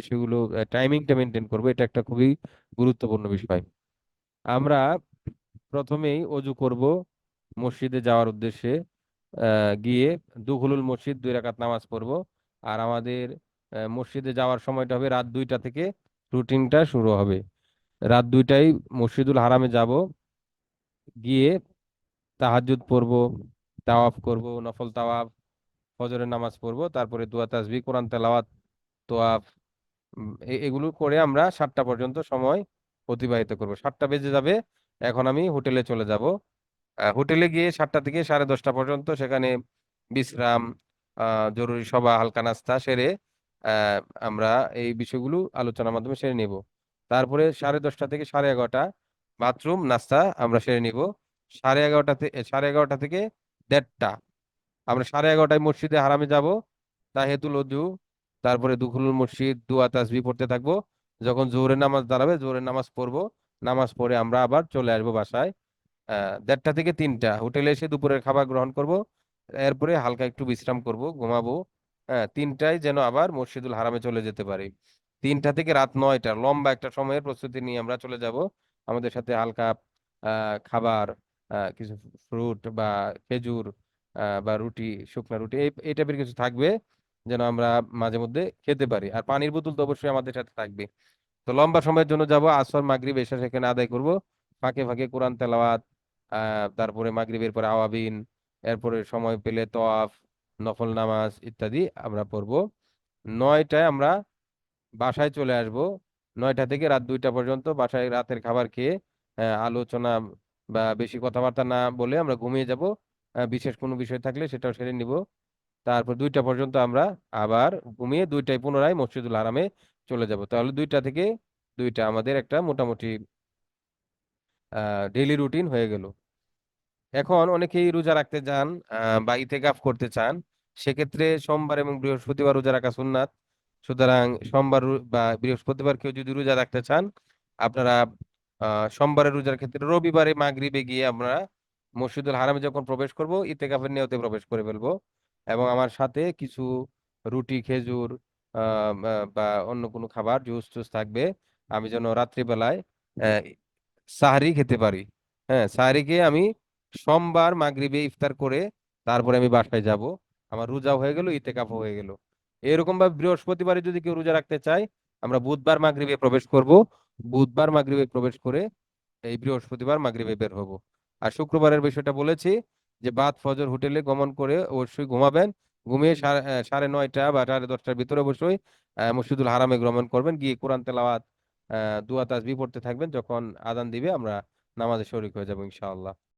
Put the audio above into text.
বিষয়গুলো টাইমিংটা মেনটেন করব, এটা একটা খুবই গুরুত্বপূর্ণ বিষয়। আমরা প্রথমেই অজু করব মসজিদে যাওয়ার উদ্দেশ্যে গিয়ে দুহুলুল মসজিদ দুই রাকাত নামাজ পড়ব। আর আমাদের মসজিদে যাওয়ার সময়টা হবে রাত দুইটা থেকে রুটিনটা শুরু হবে। রাত দুইটাই মসজিদুল হারামে যাব, গিয়ে তাহাজ্জুদ পড়ব, তাওয়াফ করব, নফল তাওয়াফ, ফজরের নামাজ পড়ব, তারপরে দুয়া তাসবিহ, কোরআন তেলাওয়াত, তোয়াফ এগুলো করে আমরা সাতটা পর্যন্ত সময় অতিবাহিত করব। সাতটা বেজে যাবে, এখন আমি হোটেলে চলে যাব। হোটেলে গিয়ে সাতটা থেকে সাড়ে দশটা পর্যন্ত সেখানে বিশ্রাম জরুরি সভা, হালকা নাস্তা সেরে আমরা এই বিষয়গুলো আলোচনার মাধ্যমে সেরে নিব। তারপরে সাড়ে দশটা থেকে সাড়ে এগারোটা বাথরুম, নাস্তা আমরা সেরে নিব। সাড়ে এগারোটা থেকে সাড়ে এগারোটা থেকে দেড়টা। আমরা সাড়ে এগারোটায় মসজিদে হারামে যাব তাহিয়াতুল ওযু তারপরে দুখুলুল মসজিদ দুয়া তাসবিহ পড়তে থাকব। যখন জোহরের নামাজ দাঁড়াবে, জোহরের নামাজ পড়ব। নামাজ পড়ে আমরা আবার চলে আসব বাসায় দেড়টা থেকে তিনটা। হোটেলে এসে দুপুরের খাবার গ্রহণ করব। এরপরে হালকা একটু বিশ্রাম করব, ঘুমাবো। হ্যাঁ তিনটায় যেন আবার মসজিদুল হারামে চলে যেতে পারি। তিনটা থেকে রাত নয়টা, লম্বা একটা সময়ের প্রস্তুতি নিয়ে আমরা চলে যাব। আমাদের সাথে হালকা খাবার কিছু ফ্রুট বা খেজুর বা রুটি, শুকনা রুটি, এই টাইপের কিছু থাকবে। যেন আমরা মাঝে মধ্যে খেতে পারি। আর পানির বোতল তো অবশ্যই আমাদের সাথে থাকবে। তো লম্বা সময়ের জন্য যাব, আসর, মাগরিব এসে সেখানে আদায় করব। ফাঁকে ফাঁকে কোরআন তেলাওয়াত তারপরে মাগরিবের পরে আওয়াবিন, এরপরে সময় পেলে তওয়াফ, নফল নামাজ ইত্যাদি আমরা পড়ব। নয়টায় আমরা বাসায় চলে আসব। নয়টা থেকে রাত দুইটা পর্যন্ত বাসায় রাতের খাবার খেয়ে আলোচনা বা বেশি কথাবার্তা না বলে আমরা ঘুমিয়ে যাব। বিশেষ কোনো বিষয় থাকলে সেটাও সেরে নিব। তারপর দুইটা পর্যন্ত আমরা আবার ঘুমিয়ে দুইটায় পুনরায় মসজিদুল হারামে চলে যাব। তাহলে দুইটা থেকে দুইটা আমাদের একটা মোটামুটি ডেইলি রুটিন হয়ে গেল। এখন অনেকেই রোজা রাখতে চান বা ইতেকাফ করতে চান, সেক্ষেত্রে সোমবার এবং বৃহস্পতিবার রোজা রাখা সুন্নাত। সুতরাং সোমবার বা বৃহস্পতিবার কেউ যদি রোজা রাখতে চান, আপনারা সোমবারের রোজার ক্ষেত্রে রবিবারে মাগরিবে গিয়ে আমরা মসজিদুল হারামে যখন প্রবেশ করব, ইতেকাফের নিয়তে প্রবেশ করে ফেলব। এবং আমার সাথে কিছু রুটি, খেজুর বা অন্য কোনো খাবার, জুস টুস থাকবে। আমি যেন রাত্রিবেলায় সাহারি খেতে পারি। হ্যাঁ সাহারি খেয়ে আমি সোমবার মাগরিবে ইফতার করে তারপরে আমি বাসায় যাব। আমার রোজা হয়ে গেল ইতেকাফ হয়ে গেল। এরকম ভাবে বৃহস্পতিবারে যদি কেউ রোজা রাখতে চায়, আমরা বুধবার মাগরিবে প্রবেশ করব। বুধবার মাগরিবে প্রবেশ করে এই বৃহস্পতিবার মাগরিবে বের হব। আর শুক্রবারের বিষয়টা বলেছি যে বাদ ফজর হোটেলে গমন করে অবশ্যই ঘুমাবেন। ঘুমিয়ে সাড়ে নয়টা বা সাড়ে দশটার ভিতরে অবশ্যই আহ, মসজিদুল হারামে গমন করবেন। গিয়ে কোরআন তেলাওয়াত আহ দুয়া তাজবি পড়তে থাকবেন। যখন আদান দিবে আমরা নামাজে শরিক হয়ে যাব ইনশাআল্লাহ।